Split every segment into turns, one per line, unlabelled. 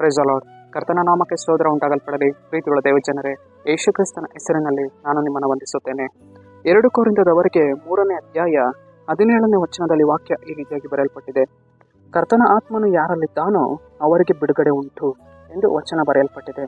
Price ಅಲಾಡ್ ಕರ್ತನ ನಾಮಕ್ಕೆ ಸೋದರ ಉಂಟಾಗಲ್ಪಡಲಿ. ಪ್ರೀತಿಗಳ ದೇವಜನರೇ, ಯೇಸು ಕ್ರಿಸ್ತನ ಹೆಸರಿನಲ್ಲಿ ನಾನು ನಿಮ್ಮನ್ನು ವಂದಿಸುತ್ತೇನೆ. ಎರಡು ಕೋರಿಂದದವರೆಗೆ ಮೂರನೇ ಅಧ್ಯಾಯ ಹದಿನೇಳನೇ ವಚನದಲ್ಲಿ ವಾಕ್ಯ ಈ ರೀತಿಯಾಗಿ ಬರೆಯಲ್ಪಟ್ಟಿದೆ. ಕರ್ತನ ಆತ್ಮನು ಯಾರಲ್ಲಿದ್ದಾನೋ ಅವರಿಗೆ ಬಿಡುಗಡೆ ಉಂಟು ಎಂದು ವಚನ ಬರೆಯಲ್ಪಟ್ಟಿದೆ.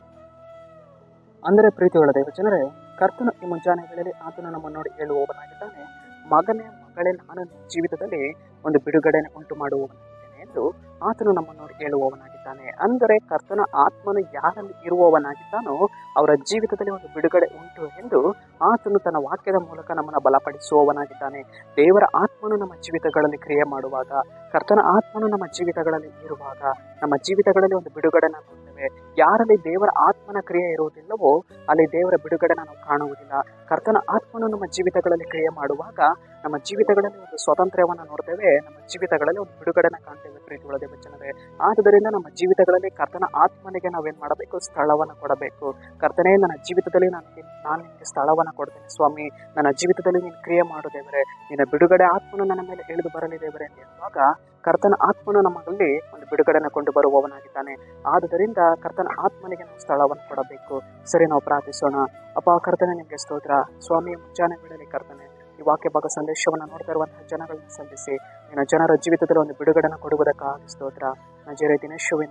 ಅಂದರೆ ಪ್ರೀತಿಗಳ ದೇವಜನರೇ, ಕರ್ತನ ಈ ಮುಂಜಾನೆ ಆತನ ಆತನು ನಮ್ಮನ್ನು ನೋಡಿ ಹೇಳುವವನಾಗಿದ್ದಾನೆ. ಮಗನೇ ಮಗಳೇ, ನಾನು ಜೀವಿತದಲ್ಲಿ ಒಂದು ಬಿಡುಗಡೆ ಉಂಟು ಮಾಡುವವನಾಗಿದ್ದೇನೆ ಎಂದು ಆತನು ನಮ್ಮನ್ನು ನೋಡಿ ಹೇಳುವವನಾಗಿದ್ದಾನೆ. ಅಂದರೆ ಕರ್ತನ ಆತ್ಮನು ಯಾರಲ್ಲಿ ಇರುವವನಾಗಿದ್ದಾನೋ ಅವರ ಜೀವಿತದಲ್ಲಿ ಒಂದು ಬಿಡುಗಡೆ ಉಂಟು ಎಂದು ಆತನು ತನ್ನ ವಾಕ್ಯದ ಮೂಲಕ ನಮ್ಮನ್ನು ಬಲಪಡಿಸುವವನಾಗಿದ್ದಾನೆ. ದೇವರ ಆತ್ಮನು ನಮ್ಮ ಜೀವಿತಗಳಲ್ಲಿ ಕ್ರಿಯೆ ಮಾಡುವಾಗ, ಕರ್ತನ ಆತ್ಮನು ನಮ್ಮ ಜೀವಿತಗಳಲ್ಲಿ ಇರುವಾಗ, ನಮ್ಮ ಜೀವಿತಗಳಲ್ಲಿ ಒಂದು ಬಿಡುಗಡೆ ನೋಡ್ತೇವೆ ಯಾರಲ್ಲಿ ದೇವರ ಆತ್ಮನ ಕ್ರಿಯೆ ಇರುವುದಿಲ್ಲವೋ, ಅಲ್ಲಿ ದೇವರ ಬಿಡುಗಡೆ ನಾವು ಕಾಣುವುದಿಲ್ಲ. ಕರ್ತನ ಆತ್ಮನು ನಮ್ಮ ಜೀವಿತಗಳಲ್ಲಿ ಕ್ರಿಯೆ ಮಾಡುವಾಗ, ನಮ್ಮ ಜೀವಿತಗಳಲ್ಲಿ ಒಂದು ಸ್ವಾತಂತ್ರ್ಯವನ್ನು ನೋಡ್ತೇವೆ, ನಮ್ಮ ಜೀವಿತಗಳಲ್ಲಿ ಒಂದು ಬಿಡುಗಡೆನ ಕಾಣ್ತೇವೆ ಪ್ರೀತಿಗಳ ದೇವಚನವೇ ಆದ್ದರಿಂದ ನಮ್ಮ ಜೀವಿತಗಳಲ್ಲಿ ಕರ್ತನ ಆತ್ಮನಿಗೆ ನಾವೇನು ಮಾಡಬೇಕು? ಸ್ಥಳವನ್ನು ಕೊಡಬೇಕು. ಕರ್ತನೇ, ನನ್ನ ಜೀವಿತದಲ್ಲಿ ನಾನು ನಾನು ನಿಮಗೆ ಸ್ಥಳವನ್ನು ಕೊಡ್ತೇನೆ, ಸ್ವಾಮಿ. ನನ್ನ ಜೀವಿತದಲ್ಲಿ ನೀನು ಕ್ರಿಯೆ ಮಾಡು ದೇವರೇ. ನಿನ್ನ ಬಿಡುಗಡೆ ಆತ್ಮನು ನನ್ನ ಮೇಲೆ ಇಳಿದು ಬರಲಿ ದೇವರೇ ಅಂತ ಹೇಳುವಾಗ ಕರ್ತನ ಆತ್ಮನು ನಮ್ಮಲ್ಲಿ ಒಂದು ಬಿಡುಗಡೆಯನ್ನು ಕೊಂಡು ಬರುವವನಾಗಿದ್ದಾನೆ. ಆದುದರಿಂದ ಕರ್ತನ ಆತ್ಮನಿಗೆ ನಾವು ಸ್ಥಳವನ್ನು ಕೊಡಬೇಕು. ಸರಿ, ನಾವು ಪ್ರಾರ್ಥಿಸೋಣ. ಅಪ್ಪ, ಕರ್ತನೆ, ನಿಮಗೆ ಸ್ತೋತ್ರ. ಸ್ವಾಮಿ, ಮುಂಜಾನೆ ವೇಳೆಯಲ್ಲಿ ಕರ್ತನೆ, ಈ ವಾಕ್ಯ ಭಾಗ ಸಂದೇಶವನ್ನು ನೋಡ್ತಾ ಇರುವಂತಹ ಜನಗಳನ್ನು ಸಲ್ಲಿಸಿ, ನಿನ್ನ ಜನರ ಜೀವಿತದಲ್ಲಿ ಒಂದು ಬಿಡುಗಡೆಯನ್ನು ಕೊಡುವುದಕ್ಕಾಗಿ ಸ್ತೋತ್ರ. ನಜರೆ ದಿನೇಶುವಿನ